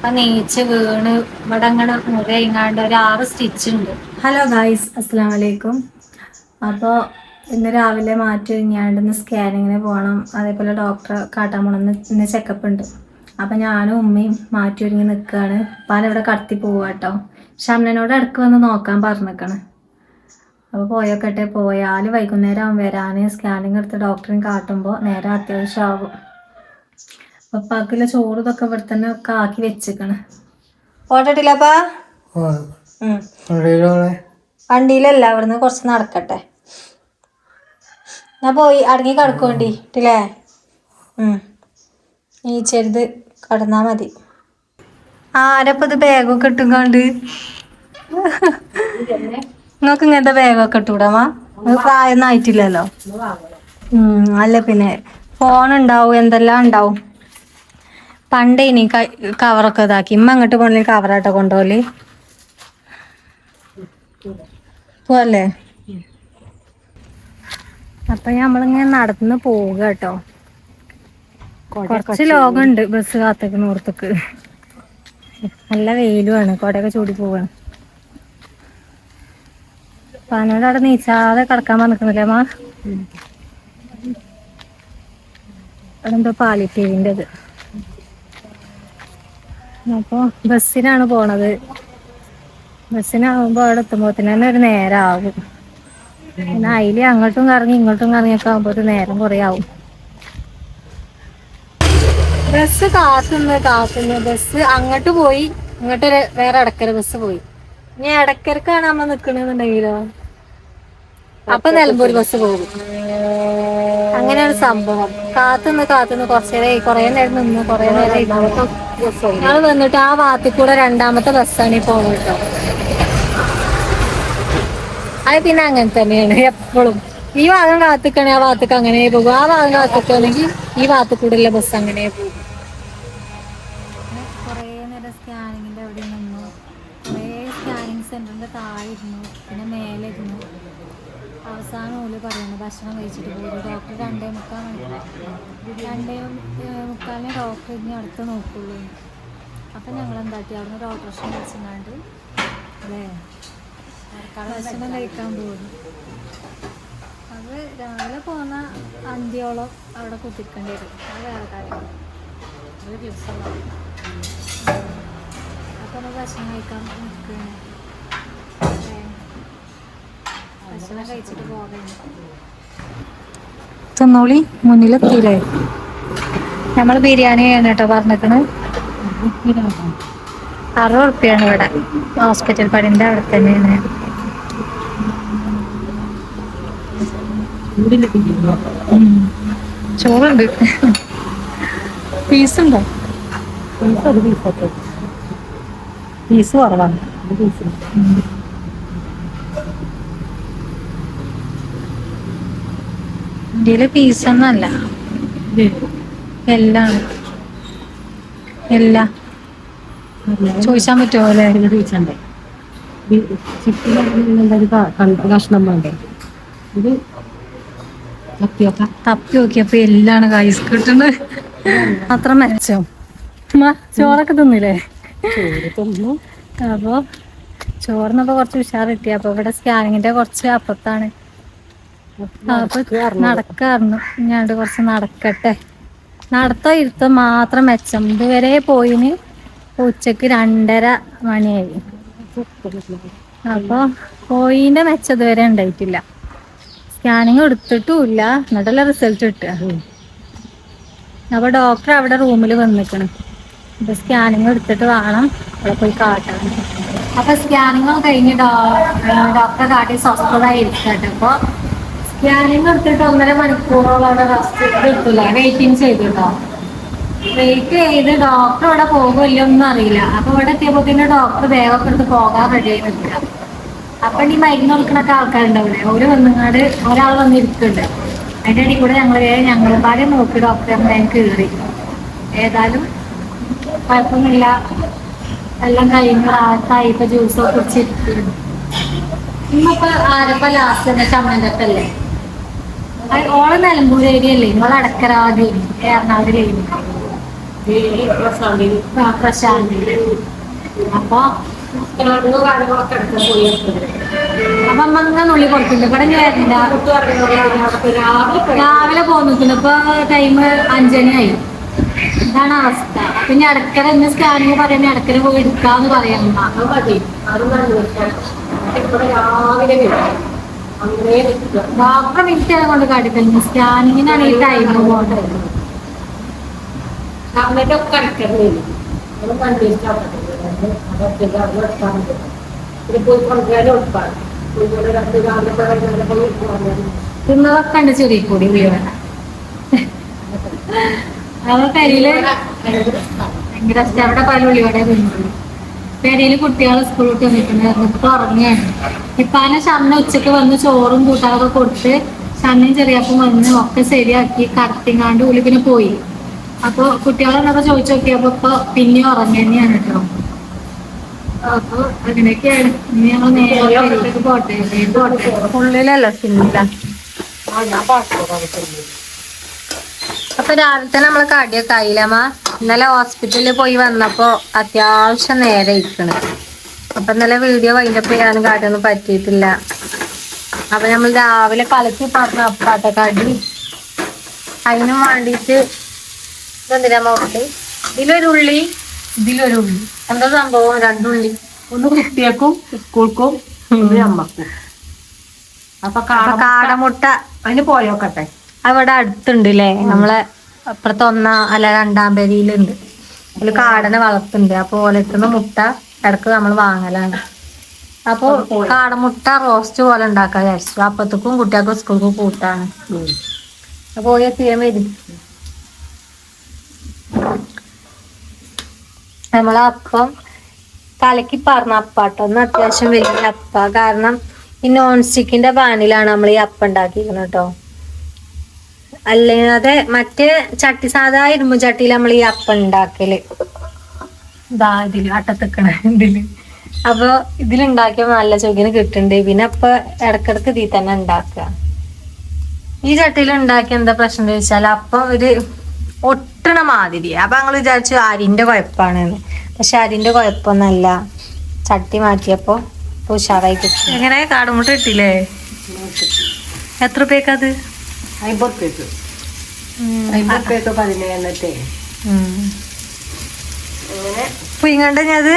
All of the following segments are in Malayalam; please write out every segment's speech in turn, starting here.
അപ്പൊ നെയ്ച്ച് വീണ് ഇവിടെ അങ്ങനെ ഒരു ആറ് സ്റ്റിച്ച് ഉണ്ട്. ഹലോ ഗായ്സ് അസ്സാം വലൈക്കും അപ്പോൾ ഇന്ന് രാവിലെ മാറ്റി കഴിഞ്ഞാണ്ട് ഇന്ന് സ്കാനിങ്ങിന് പോകണം അതേപോലെ ഡോക്ടറെ കാട്ടാൻ പോകണം ഇന്ന് ചെക്കപ്പ് ഉണ്ട്. അപ്പം ഞാനും ഉമ്മയും മാറ്റി ഒരുങ്ങി നിൽക്കുകയാണ് പാലിവിടെ കടത്തി പോവുക കേട്ടോ ഷംനനോട് അടുക്ക് വന്ന് നോക്കാൻ പറഞ്ഞിരിക്കണ് അപ്പോൾ പോയോക്കട്ടെ പോയാൽ വൈകുന്നേരം വരാൻ സ്കാനിങ് എടുത്ത് ഡോക്ടറിനെ കാട്ടുമ്പോൾ നേരെ അത്യാവശ്യമാകും അപ്പോൾ പാക്കിലെ ചോറ് ഇതൊക്കെ ഇവിടെ തന്നെ ഒക്കെ ആക്കി വെച്ചേക്കണ. വണ്ടിയിലല്ല അവിടുന്ന് കുറച്ച് നടക്കട്ടെ. ഞാൻ പോയി അടങ്ങി കിടക്കുവേണ്ടിട്ടില്ലേ ഈ ചെറുത് കടന്നാ മതി. ആരപ്പോ ഇത് ബാഗൊക്കെ ഇട്ടുകൊണ്ട് നിങ്ങൾക്ക് ഇങ്ങനത്തെ ബാഗൊക്കെ ഇട്ടൂടാമാ പ്രായൊന്നും പ്രായമൊന്നും ആയിട്ടില്ലല്ലോ. ഉം, അല്ല പിന്നെ ഫോൺ ഉണ്ടാവും എന്തെല്ലാം ഉണ്ടാവും? പണ്ടേ ഇനി കവറൊക്കെ ഇതാക്കി. ഇമ്മ അങ്ങോട്ട് പോണെങ്കിൽ കവറായിട്ട് കൊണ്ടുപോകൽ പോവല്ലേ? അപ്പൊ നമ്മളിങ്ങനെ നടന്ന് പോവുക കേട്ടോ. കുറച്ച് ലോകമുണ്ട് ബസ് കാത്തേക്കുന്നോർത്തേക്ക് നല്ല വെയിലുമാണ് കൊടയൊക്കെ ചൂടി പോവാണ്. പനോട് അവിടെ നീച്ചാതെ കിടക്കാൻ പറഞ്ഞിരിക്കുന്നില്ലേ അമ്മ? അതെന്തോ പാലിറ്റീവിന്റെത് അപ്പോൾ ബസ്സിനാണ് പോണത്. ബസ്സിനാകുമ്പോൾ അവിടെ എത്തുമ്പോ തന്നെ ഒരു നേരം ആകും പിന്നെ അതിൽ അങ്ങോട്ടും കറങ്ങി ഇങ്ങോട്ടും കറങ്ങിയൊക്കെ ആകുമ്പോൾ ഒരു നേരം കുറേ ആവും ബസ് കാത്തുന്നു കാത്തുന്നു ബസ് അങ്ങോട്ട് പോയി ഇങ്ങോട്ട് വേറെ ഇടക്കര ബസ് പോയി. ഇനി ഇടക്കരക്കാണ് നമ്മൾ നിക്കണെന്നുണ്ടെങ്കിലോ? അപ്പൊ നിലമ്പൂർ ബസ് പോകും. അങ്ങനെയാണ് സംഭവം. കാത്തുനിന്ന് കാത്തുനിന്ന് കുറച്ച് നേരം കുറേ നേരം നിന്ന് കുറേ നേരം ഇരുന്നു വന്നിട്ട് ആ ഭാഗത്തിൽ കൂടെ രണ്ടാമത്തെ ബസ്സാണ് ഈ പോകുന്നത് കേട്ടോ. അത് പിന്നെ അങ്ങനെ തന്നെയാണ് എപ്പോഴും. ഈ ഭാഗം കാത്തിക്കണേ ആ ഭാഗത്തേക്ക് അങ്ങനെ പോകും ആ ഭാഗം കാത്തിക്കുകയാണെങ്കിൽ ഈ ഭാഗത്ത് കൂടെയുള്ള ബസ് അങ്ങനെ പോകും ഭക്ഷണം കഴിച്ചിട്ട് പോയി. ഡോക്ടർ രണ്ടേ മുക്കാൽ മണിക്കൂർ. രണ്ടേ മുക്കാലിനെ ഡോക്ടർ ഇനി അടുത്ത് നോക്കുള്ളൂ. അപ്പം ഞങ്ങൾ എന്താക്കി അവിടുന്ന് ഡോക്ടർ ഓപ്പറേഷൻ കഴിച്ചിട്ടുണ്ട് അല്ലേ? ഭക്ഷണം കഴിക്കാൻ പോകുന്നു അത് രാവിലെ പോകുന്ന അന്ത്യോളം അവിടെ കുത്തിക്കേണ്ടി വരും. അത് വേറെ കാര്യം. ഒരു ദിവസം. അപ്പം ഭക്ഷണം കഴിക്കാൻ നിൽക്കുകയാണ്. ഭക്ഷണം കഴിച്ചിട്ട് പോകണം തിന്നോളി മുന്നിലെത്തിയില്ലേ നമ്മൾ ബിരിയാണി ആണ് കേട്ടോ പറഞ്ഞിരിക്കണ് അറുപത് ഉറുപ്പ്യാണ് ഇവിടെ. ഹോസ്പിറ്റൽ പടിന്റെ അവിടെ തന്നെയാണ്. ചോറുണ്ട്. പീസ് ഉണ്ടോ? പീസ് കുറവാണ്. ഇന്ത്യയിലെ പീസൊന്നല്ല എല്ലാം. എല്ലാം. ചോദിച്ചാൻ പറ്റുമോ അല്ലേ? ചോദിച്ചണ്ടേ. കഷ്ണം വേണ്ടേ? ഇത് കത്തിയൊക്കെ തപ്പി നോക്കിയപ്പോ എല്ലാം കൈസ് കിട്ടുന്നത് അത്ര മെച്ചം? ചോറൊക്കെ തിന്നില്ലേ? അപ്പോ ചോറിനപ്പോ കുറച്ച് ഉഷാർ കിട്ടി. അപ്പൊ ഇവിടെ സ്കാനിങ്ങിന്റെ കുറച്ച് അപ്പുറത്താണ്. അപ്പൊ നടക്കാറുന്നു ഞാണ്ട് കുറച്ച് നടക്കട്ടെ. നടത്തോ ഇരുത്ത മാത്രം മെച്ചം. ഇതുവരെ പോയിന് ഉച്ചയ്ക്ക് രണ്ടര മണിയായി. അപ്പൊ പോയിന്റെ മെച്ചം ഇതുവരെ ഉണ്ടായിട്ടില്ല. സ്കാനിങ് എടുത്തിട്ടുമില്ല എന്നിട്ടല്ല റിസൾട്ട് കിട്ടുക. അപ്പൊ ഡോക്ടർ അവിടെ റൂമിൽ വന്നിക്കണ്. അപ്പൊ സ്കാനിങ് എടുത്തിട്ട് വേണം അവിടെ പോയി കാട്ടാൻ. അപ്പൊ സ്കാനിങ് കഴിഞ്ഞ് ഡോക്ടറെ കാട്ടി സ്വസ്ഥതായിരിക്കട്ടെ അപ്പൊ സ്കാനിങ് എടുത്തിട്ട് ഒന്നര മണിക്കൂറോളം അവിടെ റെസ്റ്റ് എടുത്തില്ല വെയിറ്റിംഗ് ചെയ്തിട്ടോ. വെയിറ്റ് ചെയ്ത് ഡോക്ടർ ഇവിടെ പോകുമല്ലോ ഒന്നും അറിയില്ല. അപ്പൊ ഇവിടെ എത്തിയപ്പോ പിന്നെ ഡോക്ടർ ബാഗൊക്കെ എടുത്ത് പോകാൻ റെഡി ആയി നിൽക്കുക. അപ്പൊ ഈ മരുന്ന് കൊടുക്കണൊക്കെ ആൾക്കാരുണ്ട് അവിടെ. ഒരു വന്നിങ്ങാട് ഒരാൾ വന്നിരിക്കുന്നുണ്ട്. അതിന്റെ ഇടയിൽ കൂടെ ഞങ്ങൾ ഞങ്ങളും പാടെ നോക്കി ഡോക്ടറെ ഞാൻ കയറി. ഏതായാലും കുഴപ്പമൊന്നുമില്ല. എല്ലാം കഴിഞ്ഞ് റാത്തായി ഇപ്പൊ ജ്യൂസൊക്കെ കുടിച്ചിരിക്കുന്നു. ഇന്നിപ്പോ ആരപ്പ ലാസ്റ്റ് ചമ്മന്റെ അല്ലേ ഓൾ നിലമ്പൂർ ഏരിയ അല്ലേ? നിങ്ങൾ അടക്കര ആദ്യം എറണാകുളം ഈ പ്രസാദിന് ആ, പ്രശാന്ത്. അപ്പൊ അമ്മ നുള്ളി കൊടുക്കില്ല ഇവിടെ ഞാൻ രാവിലെ പോന്നിട്ടുണ്ട് ഇപ്പൊ ടൈം അഞ്ചണിയായി ഇതാണ് അവസ്ഥ. അപ്പൊ ഇനി ഇടക്കര ഇന്ന് സ്കാനിങ് പറയുന്ന ഇടക്കര പോയി എടുക്കാന്ന് പറയാം. അത് മതി. അത് മതി രാവിലെ. ഡോക്ടറെ വിളിച്ച് കൊണ്ട്. കാട്ടിത്തന്നെ സ്കാനിങ്ങിനാണ് ഈ ടൈം പോകേണ്ടത് പോയി കൊണ്ടുവരാനും തിന്നതൊക്കെ ഉണ്ട് ചെറിയ കൂടി വീഴാൻ അവ പെരിയിൽ ഭയങ്കര അവിടെ പല ഉള്ളിവിടെ പെരിയിൽ കുട്ടികളെ സ്കൂൾ വിട്ട് വന്നിട്ടുണ്ട്. ഇപ്പൊ ഉറങ്ങിയാണ് ഇപ്പാനെ ഷണ്ണ ഉച്ചയ്ക്ക് വന്ന് ചോറും കൂട്ടാനൊക്കെ കൊടുത്ത് ഷണ്ണയും ചെറിയപ്പം വന്ന് ഒക്കെ ശരിയാക്കി കടത്തിങ്ങാണ്ട് ഉള്ളി പിന്നെ പോയി. അപ്പൊ കുട്ടികളെന്നൊക്കെ ചോദിച്ചു നോക്കിയപ്പോ ഇപ്പൊ പിന്നെ ഉറങ്ങി തന്നെയാണ് കേട്ടോ അപ്പൊ അങ്ങനെയൊക്കെയാണ്. ഇനി ഞങ്ങൾ നേരെ പോട്ടെ. പോട്ടെ. ഉള്ളിലല്ല. അപ്പൊ രാവിലത്തെ നമ്മളെ കടിയൊക്കെ ആയില്ലമ്മ ഇന്നലെ ഹോസ്പിറ്റലിൽ പോയി വന്നപ്പോ അത്യാവശ്യം നേരെ ഇരിക്കണ്. അപ്പൊ ഇന്നലെ വീഡിയോ വൈകിട്ട് ചെയ്യാനും കാട്ടൊന്നും പറ്റിയിട്ടില്ല. അപ്പൊ നമ്മൾ രാവിലെ കളിച്ച് പറഞ്ഞ അപ്പാട്ട കടി അതിനും വേണ്ടിട്ട് ഇതെന്തിനാ ഉള്ളി. ഇതിലൊരുള്ളി ഇതിലൊരുള്ളി എന്താ സംഭവം? രണ്ടുള്ളി ഒന്ന് കുട്ടിയേക്കും സ്കൂൾക്കും ഒന്ന് അമ്മക്കും. അപ്പൊ അപ്പൊ കാട കാടമുട്ട അതിന് പോയോക്കട്ടെ. അവിടെ അടുത്തുണ്ട് അല്ലേ നമ്മളെ അപ്പുറത്ത് ഒന്നാം അല്ല രണ്ടാം പേരിയിലുണ്ട്. അതിൽ കാടനെ വളർത്തുന്നുണ്ട്. അപ്പൊ ഓലെത്തുന്ന മുട്ട ഇടയ്ക്ക് നമ്മൾ വാങ്ങലാണ്. അപ്പൊ കാടമുട്ട റോസ്റ്റ് പോലെ ഉണ്ടാക്കാൻ വിചാരിച്ചു. അപ്പത്തേക്കും കുട്ടികൾക്കും സ്കൂൾക്കും കൂട്ടാണ്. അപ്പൊ പോയി എത്തിയാൻ വരും. നമ്മളെ അപ്പം കലക്കി പറഞ്ഞ അപ്പാട്ടോ. ഒന്ന് അത്യാവശ്യം വലിയ അപ്പ. കാരണം ഈ നോൺ സ്റ്റിക്കിന്റെ പാനിലാണ് നമ്മൾ ഈ അപ്പം ഉണ്ടാക്കിയിരിക്കുന്നത് കേട്ടോ. അല്ലാതെ മറ്റേ ചട്ടി സാധാ ഇരുമ്പ് ചട്ടിയിൽ നമ്മൾ ഈ അപ്പം ഉണ്ടാക്കൽ. ഇതാ ഇതിൽ അട്ടത്തിക്കണ ഇതിൽ. അപ്പൊ ഇതിലുണ്ടാക്കിയപ്പോ നല്ല ചുകിന് കിട്ടുന്നുണ്ട് പിന്നെ അപ്പൊ ഇടക്കിടക്ക് ഇതിൽ തന്നെ ഉണ്ടാക്കുക. ഈ ചട്ടിയിൽ ഉണ്ടാക്കിയ എന്താ പ്രശ്നം ചോദിച്ചാൽ അപ്പം ഒരു ഒട്ടണ മാതിരി അപ്പൊ ഞങ്ങൾ വിചാരിച്ചു അരിന്റെ കുഴപ്പമാണെന്ന് പക്ഷെ അരിന്റെ കുഴപ്പമൊന്നല്ല ചട്ടി മാറ്റിയപ്പോ ഉഷാറായി കിട്ടി. എങ്ങനെ? കാടുമുട്ട കിട്ടില്ലേ എത്ര പേക്കത് അമ്പത് പേക്ക് അമ്പത് പേക്ക് പതിനേഴ് അങ്ങനെ പുയിങ്ങണ്ട ഞാൻ അത്?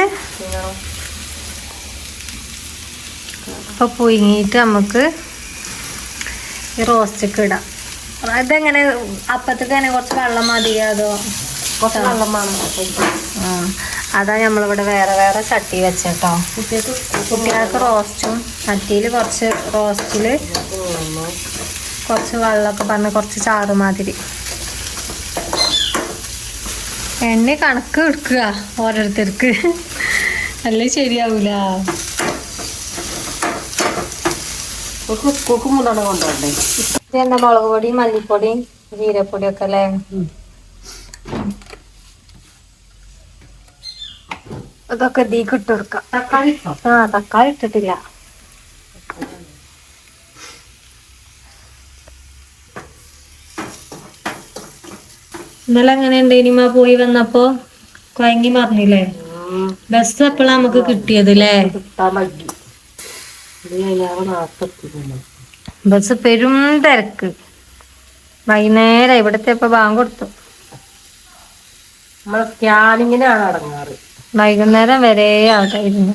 അപ്പൊ പുയിങ്ങിട്ട് നമുക്ക് ഈ റോസ്റ്റൊക്കെ ഇടാം. അതെങ്ങനെ അപ്പത്തേക്ക് തന്നെ കുറച്ച് വെള്ളം മതിയാതോ കുറച്ച് വെള്ളം വേണം. ആ, അതാ നമ്മളിവിടെ വേറെ വേറെ ചട്ടി വെച്ചേട്ടോ. കുട്ടികൾക്ക് കുട്ടികൾക്ക് റോസ്റ്റും ചട്ടിയിൽ കുറച്ച് റോസ്റ്റിൽ കുറച്ച് വെള്ളമൊക്കെ പറഞ്ഞ് കുറച്ച് ചാറ് മാതിരി. എണ്ണ കണക്ക് എടുക്കുക ഓരോരുത്തർക്ക്. അല്ലേ ശരിയാവൂല? എണ്ണ എന്താ മുളക് പൊടി മല്ലിപ്പൊടി ജീരപ്പൊടി ഒക്കെ അല്ലേ? അതൊക്കെ ഇതിക്ക് ഇട്ട് കൊടുക്കാം. തക്കാളി? ആ തക്കാളി ഇട്ടിട്ടില്ല. ഇന്നലെ എങ്ങനെ ഉണ്ടേനിമ പോയി വന്നപ്പോ കൊയങ്ങി മറിഞ്ഞില്ലേ? ഉം. ബസ് എപ്പോഴാ നമുക്ക് കിട്ടിയത് അല്ലേ ബസ് പെരും തിരക്ക്. വൈകുന്നേരം ഇവിടുത്തെ ഇപ്പൊ ബാങ്ക് കൊടുത്തു. നമ്മളെ സ്കാനിങ്ങിനാണ് അടങ്ങാറ്. വൈകുന്നേരം വരെ അവിടെ ഇരുന്നു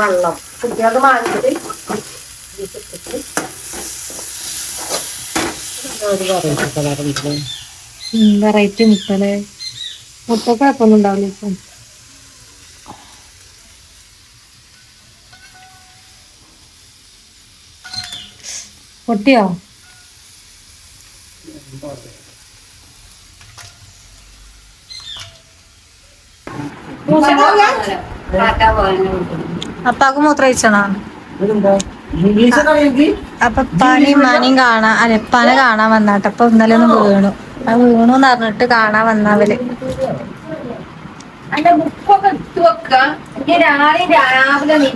വെള്ളം. കുട്ടികൾക്ക് ഇതിട്ടിട്ട്. വെറൈറ്റി മുട്ട കുഴപ്പമൊന്നും ഉണ്ടാവില്ല ഇപ്പം. പൊട്ടിയോ? അപ്പാക്ക് മൂത്രയിച്ചണോ അപ്പൊ പനിയും മാനിയും കാണാ അല്ലെ പന കാണാൻ വന്നാട്ടെ. അപ്പൊ ഇന്നലെ ഒന്ന് വീണു. ആ വീണു എന്ന് പറഞ്ഞിട്ട് കാണാൻ വന്നവര്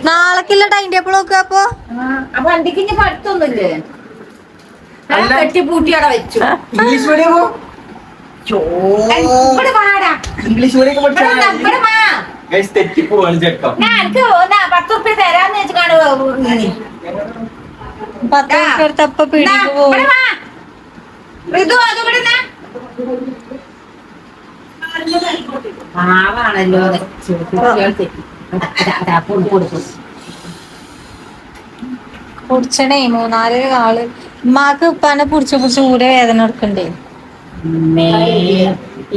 നാളെക്കില്ല ടൈം ടേബിൾ നോക്കുക അപ്പൊ. ഇനി പഠിത്തൊന്നുമില്ലേ? വെച്ചു. ഇംഗ്ലീഷ് മീഡിയമോ വാടാ ഇംഗ്ലീഷ് മീഡിയം തെറ്റിപ്പോവാണ് ചെക്കം ഞാൻ എനിക്ക് പത്ത് റുപ്യ തരാന്ന് പത്ത് ഉറുപ്പിക എടുത്തപ്പോ പിടിക്ക് പോകും ഇവിടെ വാ. ഋതു അത് ഇവിടെ പാവാണല്ലോ. പുടിച്ചണേ മൂന്നാൽ ആൾ ഉമ്മാക്ക് ഉപ്പാനെ പുടിച്ച് പുടിച്ച് ഊരെ വേദന എടുക്കണ്ടേ?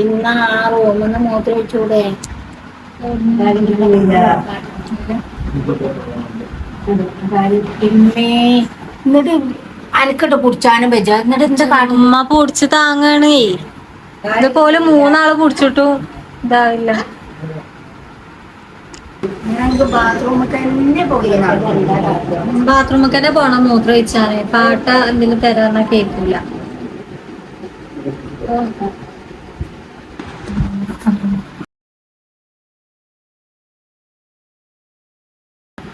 ഇന്ന് ആ റൂമിന്ന് മൂത്രം ഒഴിച്ചൂടെ ഇമ്മേ എന്നിട്ട് അനക്കിട്ട് കുടിച്ചാനും വെച്ച എന്നിട്ട് എന്താ കാട്ടും ഉമ്മ പൊടിച്ച് താങ്ങാണ്. ഇതുപോലെ മൂന്നാൾ പുടിച്ചിട്ടും ഇതാവില്ല ഞങ്ങൾക്ക് ബാത്റൂമിൽ തന്നെ പോയി ബാത്റൂമിൽ തന്നെ പോണം മൂത്രം ഒഴിച്ചാണ് പാട്ട എന്തെങ്കിലും തരാന്നാ കേൾക്കൂല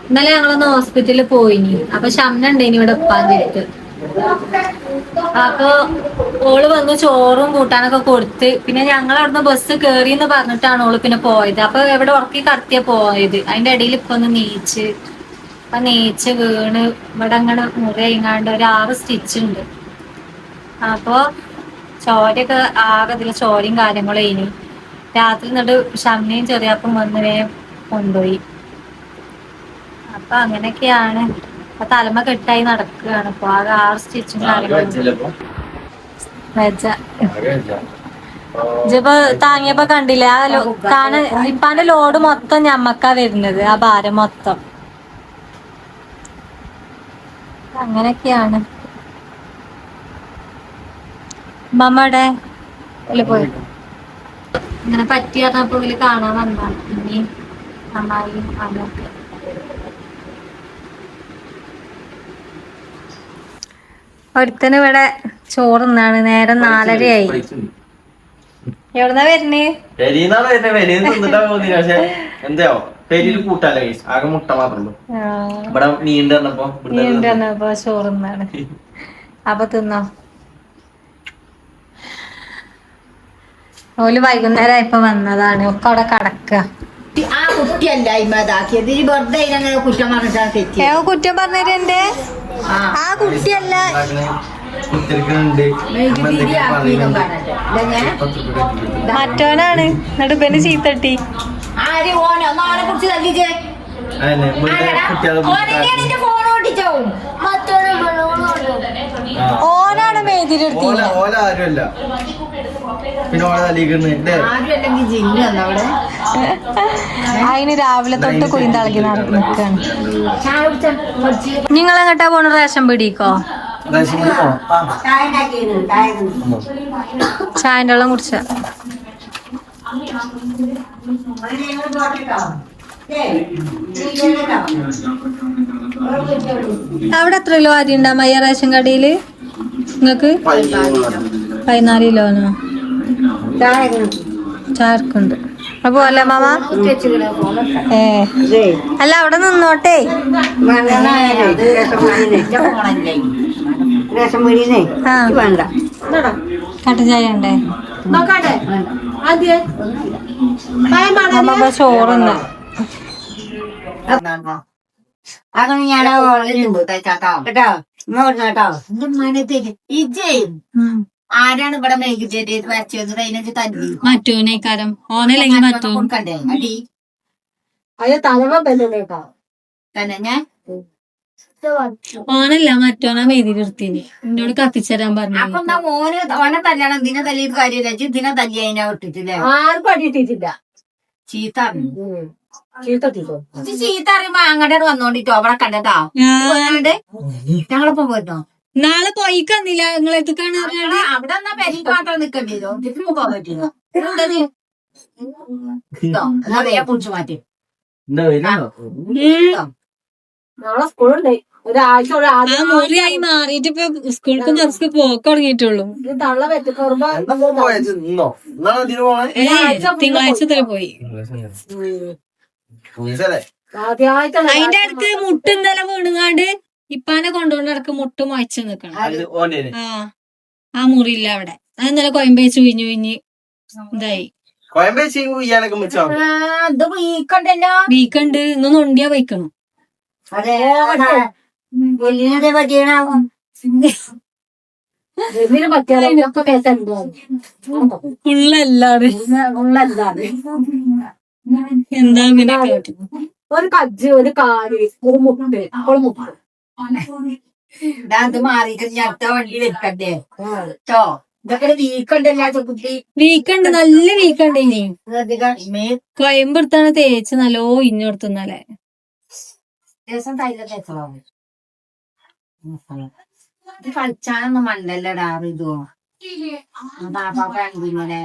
ഇന്നലെ ഞങ്ങളൊന്ന് ഹോസ്പിറ്റലിൽ പോയിനി. അപ്പൊ ശമന ഉണ്ടേനി ഇവിടെ ഉപ്പാതിരിട്ട് അപ്പൊ ഓൾ വന്ന് ചോറും കൂട്ടാനൊക്കെ കൊടുത്ത് പിന്നെ ഞങ്ങൾ അവിടുന്ന് ബസ് കേറി എന്ന് പറഞ്ഞിട്ടാണ് ഓൾ പിന്നെ പോയത്. അപ്പൊ എവിടെ ഉറക്കി കടത്തിയ പോയത്. അതിന്റെ ഇടയിൽ ഇപ്പൊ ഒന്ന് നീച്ച്. അപ്പൊ നീച്ച് വീണ് ഇവിടെ അങ്ങനെ മുറി അയിങ്ങാണ്ട് ഒരു ആറ് സ്റ്റിച്ച് ഉണ്ട്. അപ്പൊ ചോരയൊക്കെ ആകെ ഇതിൽ ചോരയും കാര്യങ്ങളും ഇനി രാത്രി എന്നിട്ട് ഷമ്മയും ചെറിയപ്പം വന്ന് കൊണ്ടുപോയി. അപ്പൊ അങ്ങനെയൊക്കെയാണ്. അപ്പൊ തലമ കെട്ടായി നടക്കുകയാണ്. ഇപ്പൊ ആകെ ആറ് സ്റ്റിച്ചും കാര്യങ്ങളും. ഇജിപ്പോ താങ്ങിയപ്പോ കണ്ടില്ല? ആ ലോ- താന് ഇപ്പാന്റെ ലോഡ് മൊത്തം ഞമ്മക്കാ വരുന്നത്. ആ ഭാരം മൊത്തം. അങ്ങനെയൊക്കെയാണ്. മമ്മടെ പോയി. ഇങ്ങനെ പറ്റി പറഞ്ഞപ്പോ ഇതിൽ കാണാൻ വന്നാണ് ഇനി നന്നായി അങ്ങനൊക്കെ ഒരുത്തന് ഇവിടെ ചോറുന്നാണ് നേരം നാലരയായി എവിടുന്നാ വരുന്നേ? പെരീന്നാണ് വരുന്നത് പെരീന്ന് തിന്നിട്ടാ പോകുന്നില്ല പക്ഷെ എന്തായോ? പെരിയിൽ കൂട്ടാലോ ഗൈസ് ആകെ മുട്ട മാത്രമേ ഇവിടെ നീണ്ടു വന്നപ്പോ ഇവിടുന്ന് വന്നപ്പോ ചോറുന്നാണ് അപ്പൊ തിന്നോ? ഓൽ വൈകുന്നേരം ഇപ്പൊ വന്നതാണ്. ഒക്കെ അവിടെ കടക്കുക ആ കുട്ടിയല്ല ഇമ്മതാക്കിയത് ഈ വെറുതെ കുറ്റം പറഞ്ഞിട്ടാണ് തെറ്റി കുറ്റം പറഞ്ഞിട്ടെന്റെ ആ. കുട്ടിയല്ല. മറ്റോനാണ് എന്നിട്ട് പിന്നെ ചീത്തട്ടി ആര് ഓനോ? കുറിച്ച് തല്ലിച്ചേ. ഓനാണ് മേതിരി ഓല ഓല ആരുമല്ല. പിന്നെ അതിന് രാവിലെ തൊട്ട് കുയിന്തളകി നിൽക്കാണ് നിങ്ങൾ എങ്ങട്ടാ പോണ റേഷൻ പിടിക്കോ? ചായന്റെ വെള്ളം കുടിച്ച. അവിടെ എത്ര കിലോ അരി ഉണ്ടാ മയ്യ റേഷൻ കടയിൽ? നിങ്ങക്ക് പതിനാല് കിലോനോ? ചാർക്കുണ്ട് അപ്പൊ അല്ല മാമ? ഏ. അല്ല അവിടെ നിന്നോട്ടെ. ചായ ഉണ്ടേ? അമ്മ ചോറുണ്ട്. അങ്ങനെ ഞാൻ കേട്ടോ ഇങ്ങോട്ട് കേട്ടോ. എന്റെ മനത്തേക്ക് ഇജേ ആരാണ് ഇവിടെ മേഘിച്ചേരി വരച്ചത് അതിനൊക്കെ തന്നെ മറ്റോനേക്കാരം ഓനല്ലെങ്കിൽ മറ്റോ? കൊടുക്കണ്ടേ? അടി. അത് തലമ ബന്ധേട്ടോ തന്നെ. ഞാൻ? ഓനല്ല മറ്റോനാ വേദിയിലിർത്തിന് എന്നോട് കത്തിച്ചേരാൻ പറഞ്ഞു അപ്പൊ എന്നാ മോന് ഓനെ തല്ലണം ഇതിനെ തല്ലിയിട്ട് കാര്യമില്ല. ഇതിനെ തല്ലി അതിനെ വിട്ടിട്ടില്ലേ ആർക്കും അടിയിട്ടിട്ടില്ല. ചീത്ത ചീത്ത ചീത്ത അറിയുമ്പോ അങ്ങോട്ട് വന്നോണ്ടിട്ടോ. അവിടെ കണ്ടതാ. ഞങ്ങളിപ്പോ പോയിരുന്നോ? നാളെ പോയിക്കന്നില്ല നിങ്ങൾ എത്തിക്കാണ് അവിടെ അവിടെ എന്നാ പെരിക്ക് മാത്രം നിക്കാൻ വരും ഇതിന് പോകാൻ പറ്റില്ല കുടിച്ചു മാറ്റി നാളെ സ്കൂളുണ്ട് ഒരാഴ്ച മാറിയിട്ട് ഇപ്പൊ സ്കൂൾക്കും ചെറുക്ക് പോക്ക് തുടങ്ങിയിട്ടുള്ളൂ തള്ള വെറ്റിക്കോറുമ്പോ തിങ്കളാഴ്ച തന്നെ പോയി അതിന്റെ അടുത്ത് മുട്ട് ഇപ്പാനെ കൊണ്ടുകൊണ്ട് നടക്ക് മുട്ട് മുഴച്ച് നിക്കണം. ആ ആ മുറിയില്ല അവിടെ. അത് ഇന്നലെ കൊയമ്പേച്ച് ചുഴിഞ്ഞു ഉയിഞ്ഞ് ഇതായി. വീക്കണ്ട്. ഇന്ന് നൊണ്ടിയാ വയ്ക്കണം എന്താ ഇങ്ങനെ കേട്ടു ഒരു കജ്ജ് ഒരു കാൽ ഒരു മുട്ട് അവൾ മുട്ട്. അത് മാറിയിട്ട് ഞാൻ അടുത്ത വണ്ടി വെക്കണ്ടേ? കേട്ടോ ഇതൊക്കെ വീക്കണ്ടല്ലോ കുട്ടി വീക്കണ്ട് നല്ല വീക്കണ്ട് ഇനി. കൊയമ്പെടുത്താണ് തേച്ച് നല്ലോ ഇഞ്ഞെടുത്തുന്നല്ലേ ദിവസം തൈല തേച്ചോ ഇത് കളിച്ചാനൊന്നും മണ്ടല്ലടാ ഇതോ.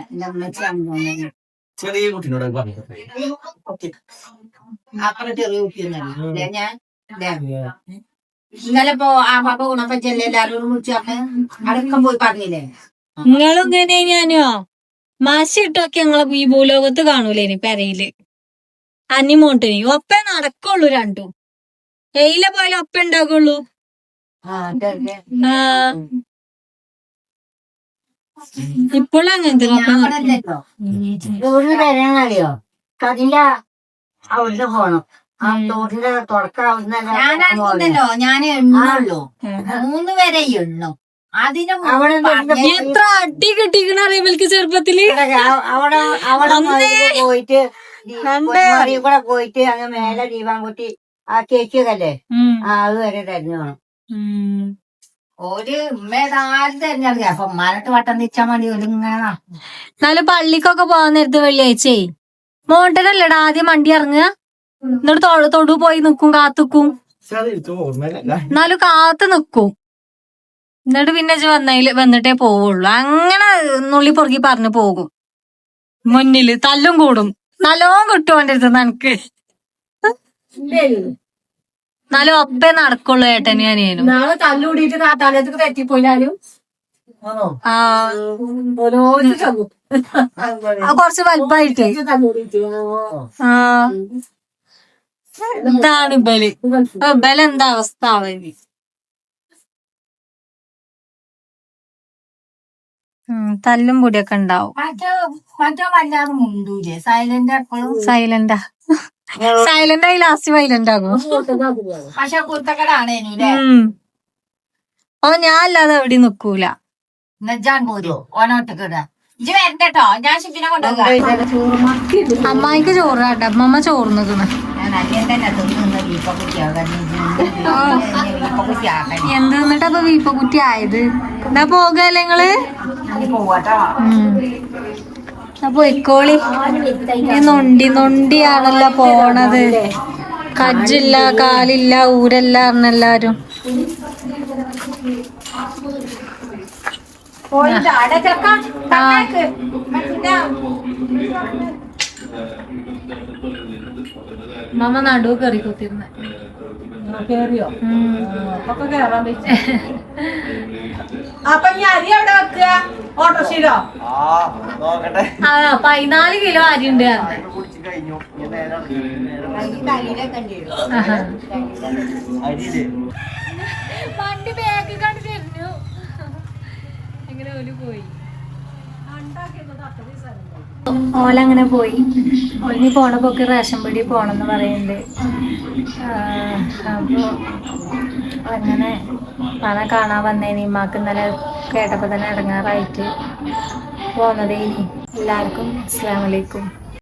എന്റെ അമ്മച്ചി ചെറിയ കുട്ടിനോട് അപ്പുറം ചെറിയ കുട്ടിയൊന്നല്ല ഞാൻ. ഇന്നലെ ഇപ്പൊ ആ പാപ്പ ഗുണപ്പറ്റല്ലേ എല്ലാരോടും വിളിച്ചു. പറഞ്ഞ് അടക്കം പോയി പറഞ്ഞില്ലേ? നിങ്ങളിങ്ങനെ ഞാനോ മാശ ഇട്ടൊക്കെ ഞങ്ങളെ ഈ ഭൂലോകത്ത് കാണൂലേനി പെരയിൽ? അനിമോണ്ടിനി ഒപ്പേ നടക്കുള്ളൂ രണ്ടും. എയിലെ പോയാലും ഒപ്പ ഉണ്ടാകുള്ളൂ. ഇപ്പോഴും അങ്ങനത്തെ അവിടുന്ന് പോണം. ആ തോട്ടിന്റെ തുടക്കം അവിടുന്നല്ലോ ഞാൻ എണ്ണുള്ളൂ. മൂന്ന് വരെ എണ്ണു. അതിനും എത്ര അടി കിട്ടിക്കണ അറിയാമൽക്ക് ചെറുപ്പത്തിൽ? അവിടെ അവിടെ. പോയിട്ട് കൂടെ പോയിട്ട് അങ്ങ് മേലെ ദീപാൻകുട്ടി ആ ചേച്ചിയൊക്കെ ഉം. ആ അത് വരെ തരുന്നു വേണം. ഒരു ഉമ്മേതാരും തന്നെയറിയാം അപ്പൊ ഉമ്മാനട്ട് വട്ടം തിരിച്ചാ മതി ഒരു ഇങ്ങനെ എന്നാലും പള്ളിക്കൊക്കെ പോകാൻ നേരത്ത് വെള്ളിയാഴ്ചയെ മോണ്ടനല്ലേടാ ആദ്യം വണ്ടി ഇറങ്ങുക. എന്നിട്ട് തൊടു തൊടു പോയി നിക്കും കാത്തുക്കും. എന്നാലും കാത്ത് നിക്കും. എന്നിട്ട് പിന്നെ വന്നതിൽ വന്നതിൽ വന്നിട്ടേ പോവുള്ളു. അങ്ങനെ നുള്ളി പൊറുക്കി പറഞ്ഞു പോകും. മുന്നിൽ തല്ലും കൂടും. നല്ലോണം കിട്ടും അവന്റെ അടുത്ത് നനക്ക് എന്നാലും ഒപ്പേ നടക്കുള്ളൂ ഏട്ടനും അനിയനും. നാളെ തല്ലുകൂടിയിട്ട് തെറ്റിപ്പോയാലും തന്നു കുറച്ച് ആ. ഇതാണ് ബലി? ബല എന്താ അവസ്ഥ അവന്? തല്ലും പൊടിയൊക്കെ ഉണ്ടാവും. സൈലന്റ് സൈലന്റാ ആയി ലാസ്റ്റ് വൈലന്റ് ആകും. പക്ഷെ. ഓ ഞാൻ അല്ലാതെ എവിടെ നിക്കൂല അമ്മായിക്ക് ചോറ് കേട്ടോ അമ്മമ്മ ചോറ് നിക്കണ് എന്ത് എന്നിട്ട് അപ്പൊ വീപ്പ കുറ്റി ആയത്? എന്നാ പോകല്ലേ നിങ്ങൾ. അപ്പൊ ഇക്കോളി നൊണ്ടി നൊണ്ടിയാണല്ലോ പോണത്. കജ്ജില്ല കാലില്ല ഊരല്ല എന്നെല്ലാരും ആ. മമ്മ നടു കറി കുത്തിരുന്നെ കേറിയോ. അപ്പൊ കേറാൻ പറ്റും. അപ്പൊ ഈ അരി എവിടെ വെക്കുക? ഓട്ടോഷീലോ ആ പതിനാല് കിലോ അരി ഉണ്ട് പണ്ട് വണ്ടി ബാഗ് കണ്ടു തരുന്നു അങ്ങനെ ഒരു പോയി? ഓലങ്ങനെ പോയി. ഓലിനി പോണ പോക്ക് റേഷൻ പിടി പോണെന്ന് പറയുന്നുണ്ട് അപ്പോൾ അങ്ങനെ പണം കാണാൻ വന്നേനി. ഇമ്മാക്ക് ഇന്നലെ കേട്ടപ്പോൾ തന്നെ ഇടങ്ങാറായിട്ട് പോന്നതേനി. എല്ലാവർക്കും അസ്സാം വലൈക്കും